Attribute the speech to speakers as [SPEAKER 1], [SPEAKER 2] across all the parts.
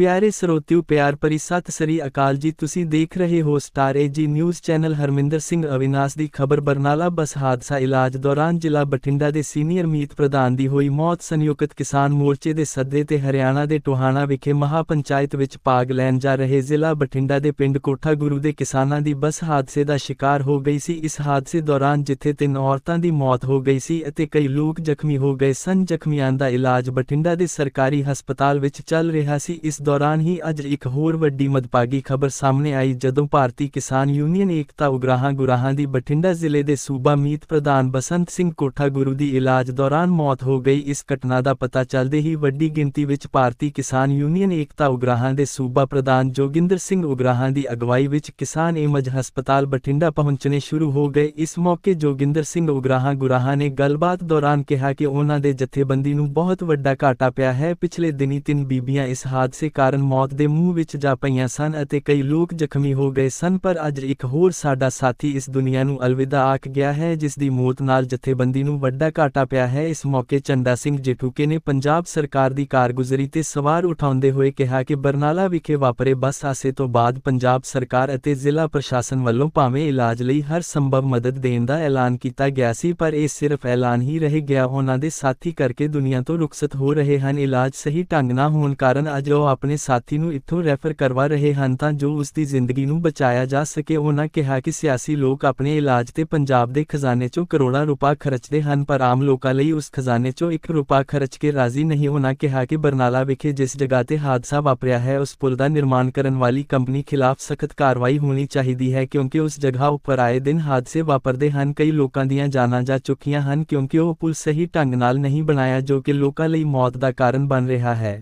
[SPEAKER 1] ਪਿਆਰੇ ਸਰੋਤਿਓ, ਪਿਆਰ ਭਰੀ ਸਤਿ ਸ੍ਰੀ ਅਕਾਲ ਜੀ। ਤੁਸੀਂ ਦੇਖ ਰਹੇ ਹੋ Star AG news channel Harminder Singh Avinash ਦੀ ਖਬਰ। ਬਰਨਾਲਾ ਬੱਸ ਹਾਦਸਾ ਇਲਾਜ ਦੌਰਾਨ ਜ਼ਿਲ੍ਹਾ ਬਠਿੰਡਾ ਦੇ ਸੀਨੀਅਰ ਮੀਤ ਪ੍ਰਧਾਨ ਦੀ ਹੋਈ ਮੌਤ ਸੰਯੁਕਤ ਕਿਸਾਨ ਮੋਰਚੇ ਦੇ ਸੱਦੇ ਤੇ ਹਰਿਆਣਾ ਦੇ ਟੋਹਾਣਾ ਵਿਖੇ ਮਹਾ ਪੰਚਾਇਤ ਵਿੱਚ ਭਾਗ ਲੈਣ ਜਾ ਰਹੇ ਜ਼ਿਲ੍ਹਾ ਬਠਿੰਡਾ ਦੇ ਪਿੰਡ ਕੋਠਾ ਗੁਰੂ ਦੇ ਕਿਸਾਨਾਂ ਦੀ ਬੱਸ ਹਾਦਸੇ ਦਾ ਸ਼ਿਕਾਰ ਹੋ ਗਈ ਸੀ। ਇਸ ਹਾਦਸੇ ਦੌਰਾਨ ਜਿੱਥੇ ਤਿੰਨ ਔਰਤਾਂ ਦੀ ਮੌਤ ਹੋ ਗਈ ਸੀ ਅਤੇ ਕਈ ਲੋਕ ਜ਼ਖਮੀ ਹੋ ਗਏ ਸਨ। ਜ਼ਖਮੀਆਂ ਦਾ ਇਲਾਜ ਬਠਿੰਡਾ ਦੇ ਸਰਕਾਰੀ ਹਸਪਤਾਲ ਵਿੱਚ ਚੱਲ ਰਿਹਾ ਸੀ। ਇਸ ਦੌਰਾਨ ਹੀ ਅੱਜ ਇੱਕ ਹੋਰ ਵੱਡੀ ਮਦਭਾਗੀ ਖਬਰ ਸਾਹਮਣੇ ਆਈ ਜਦੋਂ ਭਾਰਤੀ ਕਿਸਾਨ ਯੂਨੀਅਨ ਏਕਤਾ ਉਗਰਾਹਾਂ ਗੁਰਾਹਾਂ ਦੀ ਬਠਿੰਡਾ ਜ਼ਿਲ੍ਹੇ ਦੇ ਸੂਬਾ ਮੀਤ ਪ੍ਰਧਾਨ ਬਸੰਤ ਸਿੰਘ ਕੋਠਾ ਗੁਰੂ ਦੀ ਇਲਾਜ ਦੌਰਾਨ ਮੌਤ ਹੋ ਗਈ। ਇਸ ਘਟਨਾ ਦਾ ਪਤਾ ਚੱਲਦੇ ਹੀ ਵੱਡੀ ਗਿਣਤੀ ਵਿੱਚ ਭਾਰਤੀ ਕਿਸਾਨ ਯੂਨੀਅਨ ਏਕਤਾ ਉਗਰਾਹਾਂ ਦੇ ਸੂਬਾ ਪ੍ਰਧਾਨ ਜੋਗਿੰਦਰ ਸਿੰਘ ਉਗਰਾਹਾਂ ਦੀ ਅਗਵਾਈ ਵਿੱਚ ਕਿਸਾਨ ਏਮਜ ਹਸਪਤਾਲ ਬਠਿੰਡਾ ਪਹੁੰਚਣੇ ਸ਼ੁਰੂ ਹੋ ਗਏ। ਇਸ ਮੌਕੇ ਜੋਗਿੰਦਰ ਸਿੰਘ ਉਗਰਾਹਾਂ ਗੁਰਾਹਾਂ ਨੇ ਗੱਲਬਾਤ ਦੌਰਾਨ ਕਿਹਾ ਕਿ ਉਹਨਾਂ ਦੇ ਜਥੇਬੰਦੀ ਨੂੰ ਬਹੁਤ ਵੱਡਾ ਘਾਟਾ ਪਿਆ ਹੈ। ਪਿਛਲੇ ਦਿਨੀ ਤਿੰਨ ਬੀਬੀਆਂ ਇਸ ਹਾਦਸੇ ਕਾਰਨ ਮੌਤ ਦੇ ਮੂੰਹ ਵਿੱਚ ਜਾ ਪਈਆਂ ਸਨ ਅਤੇ ਕਈ ਲੋਕ ਜ਼ਖਮੀ ਹੋ ਗਏ ਸਨ, ਪਰ ਅੱਜ ਇੱਕ ਹੋਰ ਸਾਡਾ ਸਾਥੀ ਇਸ ਦੁਨੀਆ ਨੂੰ ਅਲਵਿਦਾ ਆਖ ਗਿਆ ਹੈ, ਜਿਸ ਦੀ ਮੌਤ ਨਾਲ ਜਥੇਬੰਦੀ ਨੂੰ ਵੱਡਾ ਘਾਟਾ ਪਿਆ ਹੈ। ਇਸ ਮੌਕੇ ਚੰਦਾ ਸਿੰਘ ਜੇਠੂਕੇ ਨੇ ਪੰਜਾਬ ਸਰਕਾਰ ਦੀ ਕਾਰਗੁਜ਼ਾਰੀ ਤੇ ਸਵਾਰ ਉਠਾਉਂਦੇ ਹੋਏ ਕਿਹਾ ਕਿ ਬਰਨਾਲਾ ਵਿਖੇ ਵਾਪਰੇ ਬੱਸ ਹਾਦਸੇ ਤੋਂ ਬਾਅਦ ਪੰਜਾਬ ਸਰਕਾਰ ਅਤੇ ਜ਼ਿਲ੍ਹਾ ਪ੍ਰਸ਼ਾਸਨ ਵੱਲੋਂ ਭਾਵੇਂ ਇਲਾਜ ਲਈ ਹਰ ਸੰਭਵ ਮਦਦ ਦੇਣ ਦਾ ਐਲਾਨ ਕੀਤਾ ਗਿਆ ਸੀ, ਪਰ ਇਹ ਸਿਰਫ ਐਲਾਨ ਹੀ ਰਹਿ ਗਿਆ। ਉਹਨਾਂ ਦੇ ਸਾਥੀ ਕਰਕੇ ਦੁਨੀਆ ਤੋਂ ਰੁਖਸਤ ਹੋ ਰਹੇ ਹਨ। ਇਲਾਜ ਸਹੀ ਢੰਗ ਨਾ ਹੋਣ ਕਾਰਨ ਅੱਜ ਉਹ ਆਪਣੇ ਸਾਥੀ ਨੂੰ ਇੱਥੋਂ ਰੈਫਰ ਕਰਵਾ ਰਹੇ ਹਨ ਤਾਂ ਜੋ ਉਸ ਦੀ ਜ਼ਿੰਦਗੀ ਨੂੰ ਬਚਾਇਆ ਜਾ ਸਕੇ। ਉਹਨਾਂ ਕਿਹਾ ਕਿ ਸਿਆਸੀ ਲੋਕ ਆਪਣੇ ਇਲਾਜ ਤੇ ਪੰਜਾਬ ਦੇ ਖਜ਼ਾਨੇ 'ਚੋਂ ਕਰੋੜਾਂ ਰੁਪਏ ਖਰਚਦੇ ਹਨ ਪਰ ਆਮ ਲੋਕਾਂ ਲਈ ਉਸ ਖਜ਼ਾਨੇ 'ਚੋਂ 1 ਰੁਪਿਆ ਖਰਚ ਕੇ ਰਾਜ਼ੀ ਨਹੀਂ। ਉਹਨਾਂ ਕਿਹਾ ਕਿ ਬਰਨਾਲਾ ਵਿਖੇ ਜਿਸ ਜਗ੍ਹਾ ਤੇ ਹਾਦਸਾ ਵਾਪਰਿਆ ਹੈ, ਉਸ ਪੁਲ ਦਾ ਨਿਰਮਾਣ ਕਰਨ ਵਾਲੀ ਕੰਪਨੀ ਖਿਲਾਫ ਸਖਤ ਕਾਰਵਾਈ ਹੋਣੀ ਚਾਹੀਦੀ ਹੈ ਕਿਉਂਕਿ ਉਸ ਜਗ੍ਹਾ ਉੱਪਰ ਆਏ ਦਿਨ ਹਾਦਸੇ ਵਾਪਰਦੇ ਹਨ। ਕਈ ਲੋਕਾਂ ਦੀਆਂ ਜਾਨਾਂ ਜਾ ਚੁੱਕੀਆਂ ਹਨ ਕਿਉਂਕਿ ਉਹ ਪੁਲ ਸਹੀ ਢੰਗ ਨਾਲ ਨਹੀਂ ਬਣਾਇਆ ਜੋ ਕਿ ਲੋਕਾਂ ਲਈ ਮੌਤ ਦਾ ਕਾਰਨ ਬਣ ਰਿਹਾ ਹੈ।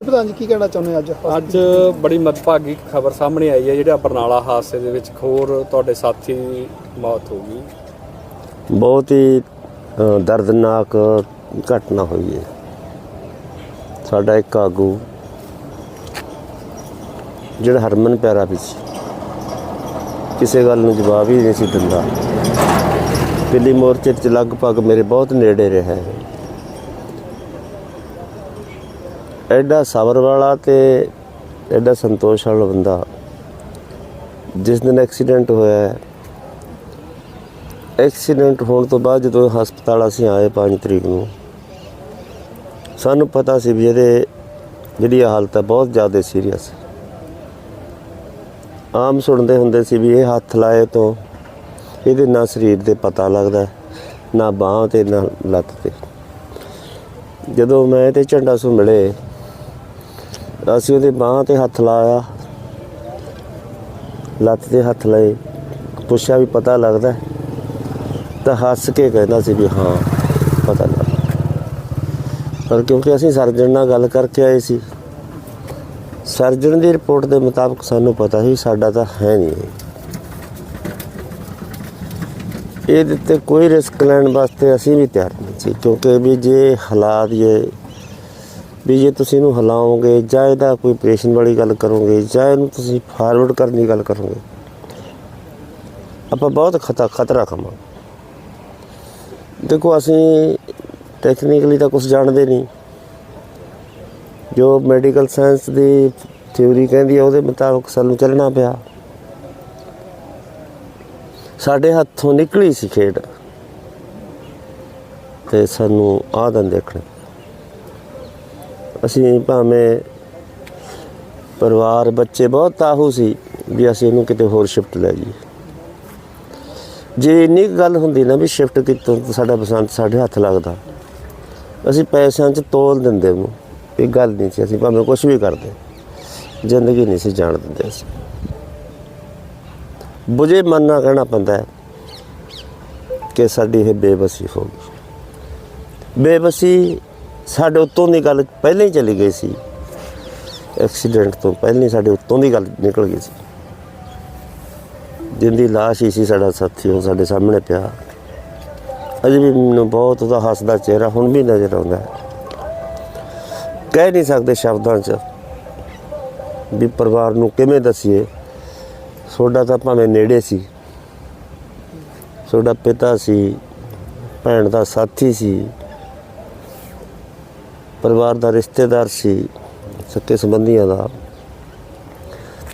[SPEAKER 2] ਪ੍ਰਧਾਨ ਜੀ ਕੀ ਕਹਿਣਾ ਚਾਹੁੰਦੇ ਅੱਜ?
[SPEAKER 3] ਅੱਜ ਬੜੀ ਮਦਭਾਗੀ ਖਬਰ ਸਾਹਮਣੇ ਆਈ ਹੈ ਜਿਹੜਾ ਬਰਨਾਲਾ ਹਾਦਸੇ ਦੇ ਵਿੱਚ ਹੋਰ ਤੁਹਾਡੇ ਸਾਥੀ ਦੀ ਮੌਤ ਹੋ ਗਈ।
[SPEAKER 4] ਬਹੁਤ ਹੀ ਅ, ਦਰਦਨਾਕ ਘਟਨਾ ਹੋਈ ਹੈ। ਸਾਡਾ ਇੱਕ ਆਗੂ ਜਿਹੜਾ ਹਰਮਨ ਪਿਆਰਾ ਵੀ ਸੀ ਕਿਸੇ ਗੱਲ ਨੂੰ ਜਵਾਬ ਹੀ ਨਹੀਂ ਸੀ ਦਿੰਦਾ। ਦਿੱਲੀ ਮੋਰਚੇ 'ਚ ਲਗਭਗ ਮੇਰੇ ਬਹੁਤ ਨੇੜੇ ਰਿਹਾ ਹੈ। ਐਡਾ ਸਬਰ ਵਾਲਾ ਤੇ ਐਡਾ ਸੰਤੋਸ਼ ਵਾਲਾ ਬੰਦਾ ਜਿਸ ਦਿਨ ਐਕਸੀਡੈਂਟ ਹੋਇਆ ਹੈ। ਐਕਸੀਡੈਂਟ ਹੋਣ ਤੋਂ ਬਾਅਦ ਜਦੋਂ ਹਸਪਤਾਲ ਅਸੀਂ ਆਏ 5 ਤਰੀਕ ਨੂੰ, ਸਾਨੂੰ ਪਤਾ ਸੀ ਵੀ ਇਹਦੇ ਜਿਹੜੀ ਹਾਲਤ ਹੈ ਬਹੁਤ ਜ਼ਿਆਦਾ ਸੀਰੀਅਸ ਆਮ ਸੁਣਦੇ ਹੁੰਦੇ ਸੀ ਵੀ ਇਹ ਹੱਥ ਲਾਏ ਤੋਂ ਇਹਦੇ ਨਾ ਸਰੀਰ ਦੇ ਪਤਾ ਲੱਗਦਾ, ਨਾ ਬਾਹਾਂ ਤੇ, ਨਾ ਲੱਤ ਤੇ। ਜਦੋਂ ਮੈਂ ਤੇ ਝੰਡਾ ਸੂ ਮਿਲੇ ਅਸੀਂ ਉਹਦੇ ਬਾਹਾਂ ਤੇ ਹੱਥ ਲਾਇਆ। ਲੱਤ ਤੇ ਹੱਥ ਲਾਏ। ਪੁੱਛਿਆ ਵੀ ਪਤਾ ਲੱਗਦਾ? ਤਾਂ ਹੱਸ ਕੇ ਕਹਿੰਦਾ ਸੀ ਵੀ ਹਾਂ, ਪਤਾ ਲੱਗਦਾ ਪਰ ਕਿਉਂਕਿ ਅਸੀਂ ਸਰਜਨ ਨਾਲ ਗੱਲ ਕਰਕੇ ਆਏ ਸੀ, ਸਰਜਨ ਦੀ ਰਿਪੋਰਟ ਦੇ ਮੁਤਾਬਕ ਸਾਨੂੰ ਪਤਾ ਸੀ ਸਾਡਾ ਤਾਂ ਹੈ ਨਹੀਂ। ਇਹਦੇ ਤੇ ਕੋਈ ਰਿਸਕ ਲੈਣ ਵਾਸਤੇ ਅਸੀਂ ਵੀ ਤਿਆਰ ਨਹੀਂ ਸੀ, ਕਿਉਂਕਿ ਵੀ ਜੇ ਹਾਲਾਤ ਇਹ ਵੀ ਜੇ ਤੁਸੀਂ ਇਹਨੂੰ ਹਿਲਾਓਗੇ, ਜਾਂ ਇਹਦਾ ਕੋਈ ਆਪਰੇਸ਼ਨ ਵਾਲੀ ਗੱਲ ਕਰੋਗੇ, ਜਾਂ ਇਹਨੂੰ ਤੁਸੀਂ ਫਾਰਵਰਡ ਕਰਨ ਦੀ ਗੱਲ ਕਰੋਗੇ, ਆਪਾਂ ਬਹੁਤ ਖਤਰਾ ਖਤਰਾ ਖਾਵਾਂਗੇ। ਦੇਖੋ, ਅਸੀਂ ਟੈਕਨੀਕਲੀ ਤਾਂ ਕੁਝ ਜਾਣਦੇ ਨਹੀਂ। ਜੋ ਮੈਡੀਕਲ ਸਾਇੰਸ ਦੀ ਥਿਉਰੀ ਕਹਿੰਦੀ ਹੈ ਉਹਦੇ ਮੁਤਾਬਕ ਸਾਨੂੰ ਚੱਲਣਾ ਪਿਆ। ਸਾਡੇ ਹੱਥੋਂ ਨਿਕਲੀ ਸੀ ਖੇਡ। ਤੇ ਸਾਨੂੰ ਆਹ ਦਿਨ ਦੇਖਣੇ। ਅਸੀਂ ਭਾਵੇਂ ਪਰਿਵਾਰ, ਬੱਚੇ ਬਹੁਤ ਤਾਹੂ ਸੀ ਵੀ ਅਸੀਂ ਇਹਨੂੰ ਕਿਤੇ ਹੋਰ ਸ਼ਿਫਟ ਲੈ ਜਾਈਏ। ਜੇ ਇੰਨੀ ਕੁ ਗੱਲ ਹੁੰਦੀ ਨਾ ਵੀ ਸ਼ਿਫਟ ਕਿਤੋਂ ਤਾਂ ਸਾਡਾ ਬਸੰਤ ਸਾਡੇ ਹੱਥ ਲੱਗਦਾ। ਅਸੀਂ ਪੈਸਿਆਂ 'ਚ ਤੋਲ ਦਿੰਦੇ ਉਹਨੂੰ, ਇਹ ਗੱਲ ਨਹੀਂ ਸੀ, ਅਸੀਂ ਭਾਵੇਂ ਕੁਝ ਵੀ ਕਰਦੇ। ਜ਼ਿੰਦਗੀ ਨਹੀਂ ਸੀ ਜਾਣ ਦਿੰਦੇ ਅਸੀਂ। ਬੁਝੇ ਮਨ ਨਾਲ ਕਹਿਣਾ ਪੈਂਦਾ ਹੈ ਕਿ ਸਾਡੀ ਇਹ ਬੇਬਸੀ ਹੋ ਗਈ। ਬੇਬਸੀ ਸਾਡੇ ਉੱਤੋਂ ਦੀ ਗੱਲ ਪਹਿਲਾਂ ਹੀ ਚਲੀ ਗਈ ਸੀ। ਐਕਸੀਡੈਂਟ ਤੋਂ ਪਹਿਲਾਂ ਹੀ ਸਾਡੇ ਉੱਤੋਂ ਦੀ ਗੱਲ ਨਿਕਲ ਗਈ ਸੀ। ਜਿੰਦੀ ਲਾਸ਼ ਹੀ ਸੀ ਸਾਡਾ ਸਾਥੀ, ਉਹ ਸਾਡੇ ਸਾਹਮਣੇ ਪਿਆ। ਅਜੇ ਵੀ ਮੈਨੂੰ ਬਹੁਤ ਉਹਦਾ ਹੱਸਦਾ ਚਿਹਰਾ ਹੁਣ ਵੀ ਨਜ਼ਰ ਆਉਂਦਾ ਕਹਿ ਨਹੀਂ ਸਕਦੇ ਸ਼ਬਦਾਂ 'ਚ ਵੀ ਪਰਿਵਾਰ ਨੂੰ ਕਿਵੇਂ ਦਸੀਏ। ਤੁਹਾਡਾ ਤਾਂ ਭਾਵੇਂ ਨੇੜੇ ਸੀ। ਤੁਹਾਡਾ ਪਿਤਾ ਸੀ, ਭੈਣ ਦਾ ਸਾਥੀ ਸੀ। ਪਰਿਵਾਰ ਦਾ ਰਿਸ਼ਤੇਦਾਰ ਸੀ, ਸੱਕੇ ਸੰਬੰਧੀਆਂ ਦਾ।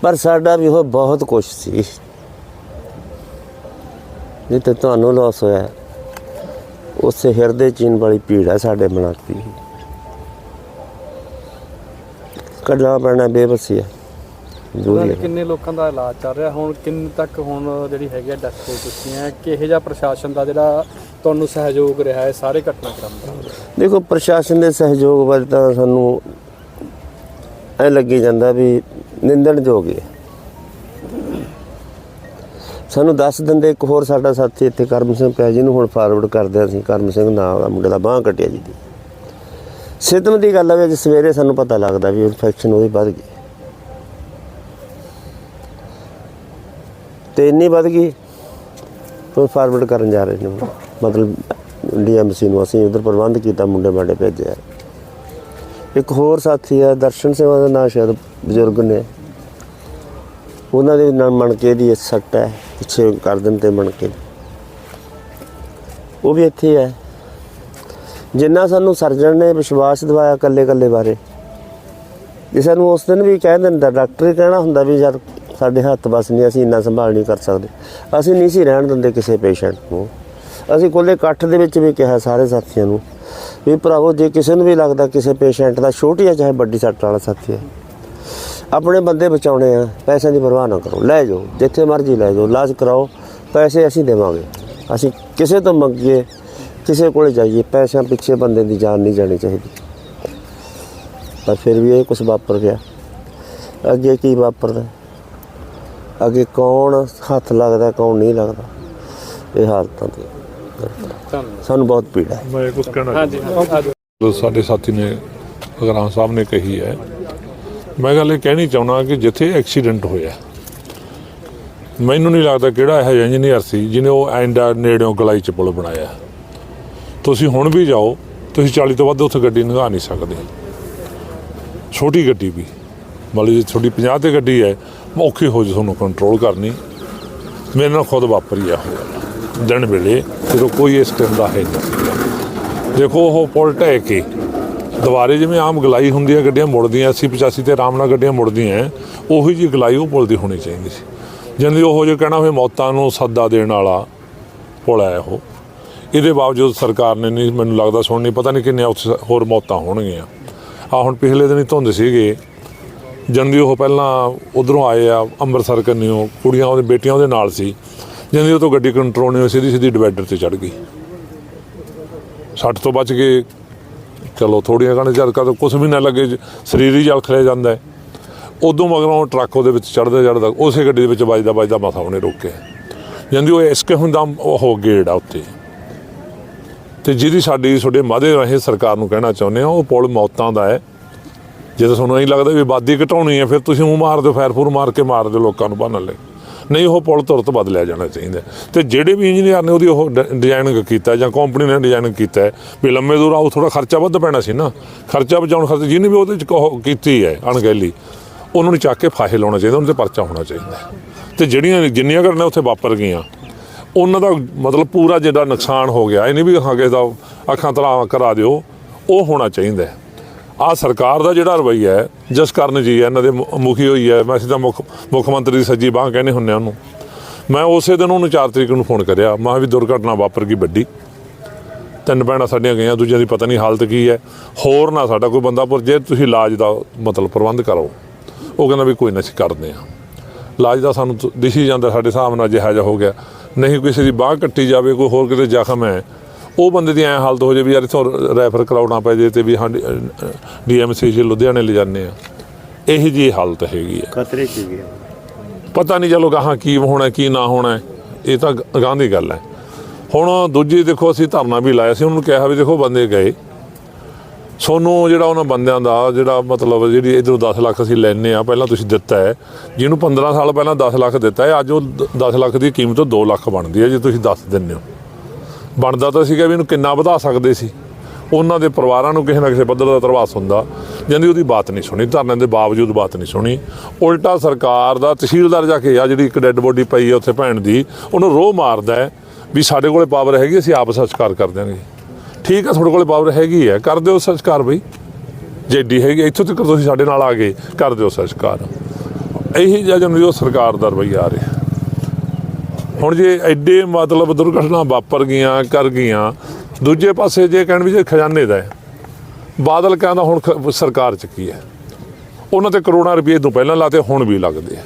[SPEAKER 4] ਪਰ ਸਾਡਾ ਵੀ ਉਹ ਬਹੁਤ ਕੁਛ ਸੀ। ਜਿੱਤੇ ਤੁਹਾਨੂੰ ਲਾਸ ਹੋਇਆ, ਉਸੇ ਹਿਰਦੇ ਚੀਨ ਵਾਲੀ ਭੀੜ ਹੈ ਸਾਡੇ ਮਨਾਤੀ। 'ਚ ਕੱਢਣਾ ਪੈਣਾ ਬੇਬਸੀ ਹੈ। ਜ਼ਰੂਰੀ ਹੈ
[SPEAKER 3] ਕਿੰਨੇ ਲੋਕਾਂ ਦਾ ਇਲਾਜ ਚੱਲ ਰਿਹਾ ਹੁਣ ਕਿੰਨ ਤੱਕ ਹੁਣ ਜਿਹੜੀ ਹੈਗੀ ਆ ਡੈਥ ਹੋ ਚੁੱਕੀ ਹੈ ਕਿਹੋ ਜਿਹਾ ਪ੍ਰਸ਼ਾਸਨ ਦਾ ਜਿਹੜਾ ਤੁਹਾਨੂੰ ਸਹਿਯੋਗ ਰਿਹਾ ਹੈ ਸਾਰੇ ਘਟਨਾਕ੍ਰਮ ਦਾ?
[SPEAKER 4] ਦੇਖੋ ਪ੍ਰਸ਼ਾਸਨ ਦੇ ਸਹਿਯੋਗ ਵੱਲ ਤਾਂ ਸਾਨੂੰ ਐ ਲੱਗੀ ਜਾਂਦਾ ਵੀ ਨਿੰਦਣਯੋਗ ਹੈ ਸਾਨੂੰ ਦੱਸ ਦਿੰਦੇ ਇੱਕ ਹੋਰ ਸਾਡਾ ਸਾਥੀ ਇੱਥੇ ਕਰਮ ਸਿੰਘ ਪਿਆ ਜਿਹਨੂੰ ਹੁਣ ਫਾਰਵਰਡ ਕਰਦੇ ਅਸੀਂ ਕਰਮ ਸਿੰਘ ਨਾਮ ਦਾ ਮੁੰਡੇ ਦਾ ਬਾਹ ਕੱਟਿਆ ਜੀ। ਦੀ ਸਿੱਧਮ ਦੀ ਗੱਲ ਹੈ ਵੀ ਅੱਜ ਸਵੇਰੇ ਸਾਨੂੰ ਪਤਾ ਲੱਗਦਾ ਵੀ ਇਨਫੈਕਸ਼ਨ ਉਹਦੀ ਵੱਧ ਗਈ। ਤੇ ਇੰਨੀ ਵੱਧ ਗਈ ਉਹ ਫਾਰਵਰਡ ਕਰਨ ਜਾ ਰਹੇ ਨੇ ਮਤਲਬ ਡੀਐਮਸੀ ਨੂੰ ਅਸੀਂ ਉਧਰ ਪ੍ਰਬੰਧ ਕੀਤਾ, ਮੁੰਡੇ ਮਾਡੇ ਭੇਜਿਆ। ਇੱਕ ਹੋਰ ਸਾਥੀ ਹੈ ਦਰਸ਼ਨ ਸਿੰਘ ਦਾ ਨਾਂ ਸ਼ਾਇਦ ਬਜ਼ੁਰਗ ਨੇ। ਉਹਨਾਂ ਦੇ ਨਾਲ ਮਣਕੇ ਦੀ ਸੱਟ ਹੈ, ਪਿੱਛੇ ਕਰ ਦਿਨ ਤੇ ਮਣਕੇ। ਉਹ ਵੀ ਇੱਥੇ ਹੈ। ਜਿੰਨਾ ਸਾਨੂੰ ਸਰਜਣ ਨੇ ਵਿਸ਼ਵਾਸ ਦਿਵਾਇਆ ਕੱਲੇ ਕੱਲੇ ਬਾਰੇ ਜੇ ਸਾਨੂੰ ਉਸ ਦਿਨ ਵੀ ਕਹਿ ਦਿੰਦਾ, ਡਾਕਟਰ ਹੀ ਕਹਿਣਾ ਹੁੰਦਾ ਵੀ ਯਾਰ ਸਾਡੇ ਹੱਥ ਬਸ ਨਹੀਂ, ਅਸੀਂ ਇੰਨਾ ਸੰਭਾਲ ਨਹੀਂ ਕਰ ਸਕਦੇ। ਅਸੀਂ ਨਹੀਂ ਸੀ ਰਹਿਣ ਦਿੰਦੇ ਕਿਸੇ ਪੇਸ਼ੈਂਟ ਨੂੰ। ਅਸੀਂ ਕੋਲੇ ਇਕੱਠ ਦੇ ਵਿੱਚ ਵੀ ਕਿਹਾ ਸਾਰੇ ਸਾਥੀਆਂ ਨੂੰ ਵੀ ਭਰਾਵੋ, ਜੇ ਕਿਸੇ ਨੂੰ ਵੀ ਲੱਗਦਾ ਕਿਸੇ ਪੇਸ਼ੈਂਟ ਦਾ ਛੋਟੀ ਆ, ਚਾਹੇ ਵੱਡੀ ਸੱਟ ਵਾਲਾ ਸਾਥੀ ਹੈ ਆਪਣੇ ਬੰਦੇ ਬਚਾਉਣੇ ਆ, ਪੈਸਿਆਂ ਦੀ ਪਰਵਾਹ ਨਾ ਕਰੋ। ਲੈ ਜਾਓ, ਜਿੱਥੇ ਮਰਜ਼ੀ ਲੈ ਜਾਓ, ਇਲਾਜ ਕਰਾਓ, ਪੈਸੇ ਅਸੀਂ ਦੇਵਾਂਗੇ। ਅਸੀਂ ਕਿਸੇ ਤੋਂ ਮੰਗੀਏ, ਕਿਸੇ ਕੋਲ ਜਾਈਏ, ਪੈਸਿਆਂ ਪਿੱਛੇ ਬੰਦੇ ਦੀ ਜਾਨ ਨਹੀਂ ਜਾਣੀ ਚਾਹੀਦੀ। ਪਰ ਫਿਰ ਵੀ ਇਹ ਕੁਝ ਵਾਪਰ ਗਿਆ। ਅੱਗੇ ਕੀ ਵਾਪਰਦਾ? ਅੱਗੇ ਕੌਣ ਹੱਥ ਲੱਗਦਾ ਕੌਣ ਨਹੀਂ ਲੱਗਦਾ। ਇਹ ਹਾਲਤਾਂ ਤੇ। ਸਾਨੂੰ ਬਹੁਤ ਪੀੜਾ ਹੈ।
[SPEAKER 5] ਮੈਂ ਕੁਝ ਕਹਿਣਾ
[SPEAKER 3] ਹਾਂਜੀ
[SPEAKER 5] ਸਾਡੇ ਸਾਥੀ ਨੇ ਅਗਰਾਂ ਸਾਹਿਬ ਨੇ ਕਹੀ ਹੈ ਮੈਂ ਗੱਲ ਇਹ ਕਹਿਣੀ ਚਾਹੁੰਦਾ ਕਿ ਜਿੱਥੇ ਐਕਸੀਡੈਂਟ ਹੋਇਆ ਮੈਨੂੰ ਨਹੀਂ ਲੱਗਦਾ ਕਿਹੜਾ ਇਹ ਇੰਜੀਨੀਅਰ ਸੀ ਜਿਹਨੇ ਉਹ ਐਂਡਾ ਨੇੜਿਓਂ ਗਲਾਈ ਚ ਪੁਲ ਬਣਾਇਆ। ਤੁਸੀਂ ਹੁਣ ਵੀ ਜਾਓ ਤੁਸੀਂ 40 ਤੋਂ ਵੱਧ ਉੱਥੇ ਗੱਡੀ ਲੰਘਾ ਨਹੀਂ ਸਕਦੇ। ਛੋਟੀ ਗੱਡੀ ਵੀ ਮਤਲਬ ਜੇ ਤੁਹਾਡੀ 50 ਤੇ ਗੱਡੀ ਹੈ ਔਖੀ ਹੋ ਜੇ ਤੁਹਾਨੂੰ ਕੰਟਰੋਲ ਕਰਨੀ ਮੇਰੇ ਨਾਲ ਖੁਦ ਵਾਪਰੀ ਆ ਹੋਇਆ ਦਿਨ ਵੇਲੇ ਜਦੋਂ ਕੋਈ ਇਸ ਟਾਈਮ ਦਾ ਹੈ ਨਹੀਂ। ਦੇਖੋ ਉਹ ਪੁਲ ਢਹਿ ਕੇ ਦੁਬਾਰੇ ਜਿਵੇਂ ਆਮ ਗਲਾਈ ਹੁੰਦੀ ਹੈ ਗੱਡੀਆਂ ਮੁੜਦੀਆਂ 80 85 ਤੇ ਆਰਾਮ ਨਾਲ ਗੱਡੀਆਂ ਮੁੜਦੀਆਂ ਹੈ, ਉਹੀ ਜੀ ਗਲਾਈ ਉਹ ਪੁਲ ਦੀ ਹੋਣੀ ਚਾਹੀਦੀ ਸੀ। ਜਿੰਦੀ ਉਹ ਜੇ ਕਹਿਣਾ ਹੋਵੇ ਮੌਤਾਂ ਨੂੰ ਸੱਦਾ ਦੇਣ ਵਾਲਾ ਪੁਲ ਹੈ ਉਹ। ਇਹਦੇ ਬਾਵਜੂਦ ਸਰਕਾਰ ਨੇ ਨਹੀਂ ਮੈਨੂੰ ਲੱਗਦਾ ਸੁਣਨੀ ਪਤਾ ਨਹੀਂ ਕਿੰਨੀਆਂ ਉੱਥੇ ਹੋਰ ਮੌਤਾਂ ਹੋਣਗੀਆਂ। ਆ ਹੁਣ ਪਿਛਲੇ ਦਿਨ ਹੀ ਧੁੰਦ ਸੀਗੇ। ਜੰਦੀ ਉਹ ਪਹਿਲਾਂ ਉਧਰੋਂ ਆਏ ਆ, ਅੰਮ੍ਰਿਤਸਰ ਕੰਨਿਓ, ਕੁੜੀਆਂ ਉਹਦੇ, ਬੇਟੀਆਂ ਉਹਦੇ ਨਾਲ ਸੀ। ਜੰਦੀ ਉਹ ਤੋਂ ਗੱਡੀ ਕੰਟਰੋਲ ਨਹੀਂ ਹੋਈ ਸਿੱਧੀ ਸਿੱਧੀ ਡਿਵਾਈਡਰ ਤੇ ਚੜ ਗਈ। ਸੱਟ ਤੋਂ ਬਚ ਗਏ ਚਲੋ ਥੋੜੀਆਂ ਕਣ ਜਦ ਕਦ ਕੁਝ ਵੀ ਨਾ ਲੱਗੇ, ਸਰੀਰ ਹੀ ਜਲ ਖਲੇ ਜਾਂਦਾ ਹੈ। ਉਦੋਂ ਮਗਰੋਂ ਟਰੱਕ ਉਹਦੇ ਵਿੱਚ ਚੜਦਾ ਚੜਦਾ ਉਸੇ ਗੱਡੀ ਦੇ ਵਿੱਚ ਵੱਜਦਾ ਵੱਜਦਾ ਮਸਾ ਉਹਨੇ ਰੋਕਿਆ ਜਾਂਦੀ ਉਹ ਇਸਕੇ ਹੁੰਦਾ ਉਹ ਹੋ ਗੇੜ ਆ ਉੱਤੇ ਤੇ ਜਿਹਦੀ ਸਾਡੀ, ਤੁਹਾਡੇ ਮਾਦੇ ਰਾਹੀਂ ਸਰਕਾਰ ਨੂੰ ਕਹਿਣਾ ਚਾਹੁੰਦੇ ਆ ਉਹ ਪੁਲ ਮੌਤਾਂ ਦਾ ਹੈ। ਜੇ ਤੁਹਾਨੂੰ ਨਹੀਂ ਲੱਗਦਾ ਵੀ ਬਾਦੀ ਘਟਾਉਣੀ ਹੈ, ਫਿਰ ਤੁਸੀਂ ਉਹ ਮਾਰ ਦਿਓ ਫਾਇਰ ਫੂਰ ਮਾਰ ਕੇ ਮਾਰ ਦਿਓ ਲੋਕਾਂ ਨੂੰ ਬੰਨ੍ਹਣ ਲਈ ਨਹੀਂ, ਉਹ ਪੁਲ ਤੁਰਤ ਬਦਲਿਆ ਜਾਣਾ ਚਾਹੀਦਾ ਹੈ। ਤੇ ਜਿਹੜੇ ਵੀ ਇੰਜੀਨੀਅਰ ਨੇ ਉਹਦੀ ਉਹ ਡਿਜ਼ਾਈਨਿੰਗ ਕੀਤਾ ਜਾਂ ਕੰਪਨੀ ਨੇ ਡਿਜ਼ਾਈਨਿੰਗ ਕੀਤਾ ਵੀ ਲੰਮੇ ਦੂਰ ਆਉ ਥੋੜਾ ਖਰਚਾ ਵੱਧ ਪੈਣਾ ਸੀ ਨਾ ਖਰਚਾ ਬਚਾਉਣ ਖਾਤਰ ਜਿਹਨੇ ਵੀ ਉਹਦੇ ਚ ਕਹੋ- ਕੀਤੀ ਹੈ, ਅਣਗਹਿਲੀ, ਉਹਨਾਂ ਨੂੰ ਚੱਕ ਕੇ ਫਾਹੇ ਲਾਉਣਾ ਚਾਹੀਦਾ, ਉਹਨਾਂ ਤੇ ਪਰਚਾ ਹੋਣਾ ਚਾਹੀਦਾ ਹੈ। ਤੇ ਜਿਹੜੀਆਂ, ਜਿੰਨੀਆਂ ਘਟਨਾ ਉੱਥੇ ਵਾਪਰ ਗਈਆਂ, ਉਹਨਾਂ ਦਾ ਮਤਲਬ ਪੂਰਾ ਜਿਹੜਾ ਨੁਕਸਾਨ ਹੋ ਗਿਆ, ਇਹ ਨਹੀਂ ਵੀ ਹਾਂ ਕਿਸੇ ਦਾ ਅੱਖਾਂ ਤਲਾ ਕਰਾ ਦਿਓ, ਉਹ ਹੋਣਾ ਚਾਹੀਦਾ ਆ ਸਰਕਾਰ ਦਾ ਜਿਹੜਾ ਰਵੱਈਆ ਹੈ ਜਿਸ ਕਾਰਨ ਜੀ ਹੈ, ਇਹਨਾਂ ਦੇ ਮੁਖੀ ਹੋਈ ਹੈ, ਮੈਂ ਸਿੱਧਾ ਮੁੱਖ ਮੁੱਖ ਮੰਤਰੀ ਦੀ ਸੱਜੀ ਬਾਹ ਕਹਿੰਦੇ ਹੁੰਨੇ ਆ ਉਹਨੂੰ। ਮੈਂ ਉਸੇ ਦਿਨ ਉਹਨੂੰ 4 ਤਰੀਕ ਨੂੰ ਫੋਨ ਕਰਿਆ, ਮੈਂ ਕਿਹਾ ਵੀ ਦੁਰਘਟਨਾ ਵਾਪਰ ਗਈ ਵੱਡੀ। ਤਿੰਨ ਭੈਣਾਂ ਸਾਡੀਆਂ ਗਈਆਂ, ਦੂਜਿਆਂ ਦੀ ਪਤਾ ਨਹੀਂ ਹਾਲਤ ਕੀ ਹੈ। ਹੋਰ ਨਾ ਸਾਡਾ ਕੋਈ ਬੰਦਾ ਪਰ ਜੇ ਤੁਸੀਂ ਇਲਾਜ ਦਾ ਮਤਲਬ ਪ੍ਰਬੰਧ ਕਰੋ। ਉਹ ਕਹਿੰਦਾ ਵੀ ਕੋਈ ਨਾ, ਅਸੀਂ ਕਰਦੇ ਆ ਇਲਾਜ ਦਾ ਸਾਨੂੰ ਤ- ਦਿਸੀ ਜਾਂਦਾ, ਸਾਡੇ ਹਿਸਾਬ ਨਾਲ ਜਿਹਾ ਜਿਹਾ ਹੋ ਗਿਆ। ਨਹੀਂ, ਕਿਸੇ ਦੀ ਬਾਹ ਕੱਟੀ ਜਾਵੇ, ਕੋਈ ਹੋਰ ਕਿਤੇ ਜ਼ਖਮ ਹੈ ਉਹ ਬੰਦੇ ਦੀ ਐ ਹਾਲਤ ਹੋ ਜਾਵੇ ਵੀ ਯਾਰ ਇੱਥੋਂ ਰੈਫਰ ਕਰਾਉਣਾ ਪੈ ਜੇ ਤੇ ਵੀ ਹਾਂ ਡੀਐਮਸੀ ਜੀ ਲੁਧਿਆਣੇ ਲੈ ਜਾਂਦੇ ਆ। ਇਹੀ ਜੀ ਹਾਲਤ ਹੈਗੀ ਹੈ
[SPEAKER 4] ਖਤਰੇ ਚ ਗਿਆ
[SPEAKER 5] ਪਤਾ ਨਹੀਂ ਚਲੋ ਗਾਹਾਂ ਕੀ ਹੋਣਾ ਕੀ ਨਾ ਹੋਣਾ ਇਹ ਤਾਂ ਗਾਂ ਦੀ ਗੱਲ ਹੈ। ਹੁਣ ਦੂਜੀ ਦੇਖੋ ਅਸੀਂ ਧਰਨਾ ਵੀ ਲਾਇਆ ਸੀ ਉਹਨਾਂ ਨੂੰ ਕਿਹਾ ਵੀ ਦੇਖੋ ਬੰਦੇ ਗਏ। ਸੋਨੂੰ ਜਿਹੜਾ ਉਹਨਾਂ ਬੰਦਿਆਂ ਦਾ ਜਿਹੜਾ ਮਤਲਬ ਜਿਹੜੀ ਇਧਰੋਂ 10 ਲੱਖ ਅਸੀਂ ਲੈਨੇ ਆ ਪਹਿਲਾਂ ਤੁਸੀਂ ਦਿੱਤਾ ਹੈ। ਜਿਹਨੂੰ 15 ਸਾਲ ਪਹਿਲਾਂ 10 ਲੱਖ ਦਿੱਤਾ ਹੈ ਅੱਜ ਉਹ 10 ਲੱਖ ਦੀ ਕੀਮਤ 2 ਲੱਖ ਬਣਦੀ ਹੈ ਜੇ ਤੁਸੀਂ ਦੱਸ ਦਿੰਦੇ ਹੋ। ਬਣਦਾ ਤਾਂ ਸੀਗਾ ਵੀ ਇਹਨੂੰ ਕਿੰਨਾ ਵਧਾ ਸਕਦੇ ਸੀ। ਉਹਨਾਂ ਦੇ ਪਰਿਵਾਰਾਂ ਨੂੰ ਕਿਸੇ ਨਾ ਕਿਸੇ ਪੱਧਰ ਦਾ ਤਰਵਾਸ ਹੁੰਦਾ। ਜਾਂਦੀ ਉਹਦੀ ਬਾਤ ਨਹੀਂ ਸੁਣੀ, ਧਰਨੇ ਦੇ ਬਾਵਜੂਦ ਬਾਤ ਨਹੀਂ ਸੁਣੀ। ਉਲਟਾ ਸਰਕਾਰ ਦਾ ਤਹਿਸੀਲਦਾਰ ਜਾ ਕੇ ਆ, ਜਿਹੜੀ ਇੱਕ ਡੈੱਡ ਬੋਡੀ ਪਈ ਹੈ ਉੱਥੇ ਭੈਣ ਦੀ, ਉਹਨੂੰ ਰੋਹ ਮਾਰਦਾ ਹੈ ਵੀ ਸਾਡੇ ਕੋਲੇ ਪਾਵਰ ਹੈਗੀ, ਅਸੀਂ ਆਪ ਸੰਸਕਾਰ ਕਰ ਦਿਆਂਗੇ। ਠੀਕ ਹੈ ਤੁਹਾਡੇ ਕੋਲੇ ਪਾਵਰ ਹੈਗੀ ਹੈ, ਕਰ ਦਿਓ ਸੰਸਕਾਰ ਬਈ। ਜੇ ਏਡੀ ਹੈਗੀ, ਇੱਥੋਂ ਤੱਕ ਤੁਸੀਂ ਸਾਡੇ ਨਾਲ ਆ ਗਏ, ਕਰ ਦਿਓ ਸੰਸਕਾਰ। ਇਹੀ ਜਜਨ ਉਹ ਸਰਕਾਰ ਦਾ ਰਵੱਈਆ ਆ ਰਿਹਾ। ਹੁਣ ਜੇ ਐਡੇ ਮਤਲਬ ਦੁਰਘਟਨਾ ਵਾਪਰ ਗਈਆਂ, ਕਰ ਗਈਆਂ, ਦੂਜੇ ਪਾਸੇ ਜੇ ਕਹਿਣ ਵੀ ਜੇ ਖਜ਼ਾਨੇ ਦਾ ਹੈ ਬਾਦਲ ਕਹਿੰਦਾ ਹੁਣ ਖ- ਸਰਕਾਰ ਚ ਕੀ ਹੈ? ਉਹਨਾਂ ਤੇ ਕਰੋੜਾਂ ਰੁਪਏ ਤੋਂ ਪਹਿਲਾਂ ਲਾਤੇ, ਹੁਣ ਵੀ ਲੱਗਦੇ ਆ।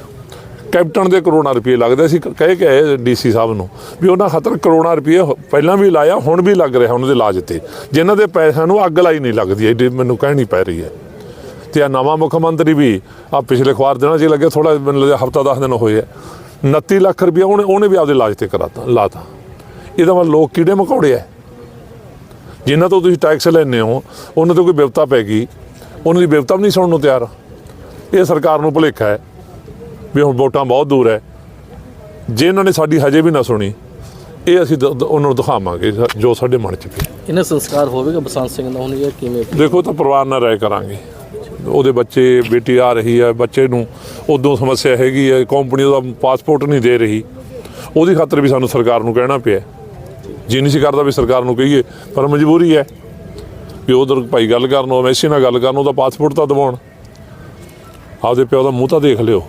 [SPEAKER 5] ਕੈਪਟਨ ਦੇ ਕਰੋੜਾਂ ਰੁਪਏ ਲੱਗਦੇ ਸੀ ਕਹਿ ਕੇ ਆਏ ਡੀਸੀ ਸਾਹਿਬ ਨੂੰ ਵੀ ਉਹਨਾਂ ਖਾਤਰ ਕਰੋੜਾਂ ਰੁਪਏ ਪਹਿਲਾਂ ਵੀ ਲਾਇਆ, ਹੁਣ ਵੀ ਲੱਗ ਰਿਹਾ ਉਹਨਾਂ ਦੇ ਇਲਾਜ ਤੇ। ਜਿਨ੍ਹਾਂ ਦੇ ਪੈਸਿਆਂ ਨੂੰ ਅੱਗ ਲਾਈ ਨਹੀਂ ਲੱਗਦੀ, ਐਡੀ ਮੈਨੂੰ ਕਹਿਣੀ ਪੈ ਰਹੀ ਹੈ। ਤੇ ਆ ਨਵਾਂ ਮੁੱਖ ਮੰਤਰੀ ਵੀ ਆ ਪਿਛਲੇ ਖਵਾਰ ਦਿਨਾਂ 'ਚ ਹੀ ਲੱਗੇ ਥੋੜਾ ਮੈਨੂੰ ਲੱਗਦਾ ਹਫਤਾ 10 ਦਿਨ ਹੋਏ ਆ। 29 ਲੱਖ ਰੁਪਏ ਉਹਨੇ ਉਹਨੇ ਵੀ ਆਪਦੇ ਇਲਾਜ ਤੇ ਕਰਾਤਾ ਲਾਤਾ। ਇਹਦਾ ਮਤਲਬ ਲੋਕ ਕੀੜੇ ਮਕੌੜੇ ਆ ਜਿਨ੍ਹਾਂ ਤੋਂ ਤੁਸੀਂ ਟੈਕਸ ਲੈਂਦੇ ਹੋ ਉਹਨਾਂ ਤੋਂ ਕੋਈ ਬਿਪਤਾ ਪੈ ਗਈ। ਉਹਨਾਂ ਦੀ ਬਿਪਤਾ ਵੀ ਨਹੀਂ ਸੁਣਨ ਨੂੰ ਤਿਆਰ। ਇਹ ਸਰਕਾਰ ਨੂੰ ਭੁਲੇਖਾ ਹੈ ਵੀ ਹੁਣ ਵੋਟਾਂ ਬਹੁਤ ਦੂਰ ਹੈ ਜੇ ਇਹਨਾਂ ਨੇ ਸਾਡੀ ਹਜੇ ਵੀ ਨਾ ਸੁਣੀ ਇਹ ਅਸੀਂ ਉਹਨਾਂ ਨੂੰ ਦਿਖਾਵਾਂਗੇ ਜੋ ਸਾਡੇ ਮਨ 'ਚ ਪਿਆ।
[SPEAKER 6] ਇਹਨਾਂ ਸੰਸਕਾਰ ਹੋਵੇਗਾ ਬਸੰਤ ਸਿੰਘ ਦਾ ਹੁਣ ਇਹ ਕਿਵੇਂ
[SPEAKER 5] ਦੇਖੋ ਤਾਂ ਪਰਿਵਾਰ ਨਾਲ ਰਾਏ ਕਰਾਂਗੇ। ਉਹਦੇ ਬੱਚੇ, ਬੇਟੀ ਆ ਰਹੀ ਹੈ ਬੱਚੇ ਨੂੰ ਉਦੋਂ ਸਮੱਸਿਆ ਹੈਗੀ ਹੈ ਕੰਪਨੀ ਉਹਦਾ ਪਾਸਪੋਰਟ ਨਹੀਂ ਦੇ ਰਹੀ। ਉਹਦੀ ਖਾਤਰ ਵੀ ਸਾਨੂੰ ਸਰਕਾਰ ਨੂੰ ਕਹਿਣਾ ਪਿਆ। ਜੀ ਨਹੀਂ ਸੀ ਕਰਦਾ ਵੀ ਸਰਕਾਰ ਨੂੰ ਕਹੀਏ, ਪਰ ਮਜਬੂਰੀ ਹੈ ਵੀ ਉਧਰ ਭਾਈ ਗੱਲ ਕਰਨ, ਉਹ ਮੈਸੀ ਨਾਲ ਗੱਲ ਕਰਨ, ਉਹਦਾ ਪਾਸਪੋਰਟ ਤਾਂ ਦਿਵਾਉਣ। ਆਪਦੇ ਪਿਓ ਦਾ ਮੂੰਹ ਤਾਂ ਦੇਖ ਲਿਓ।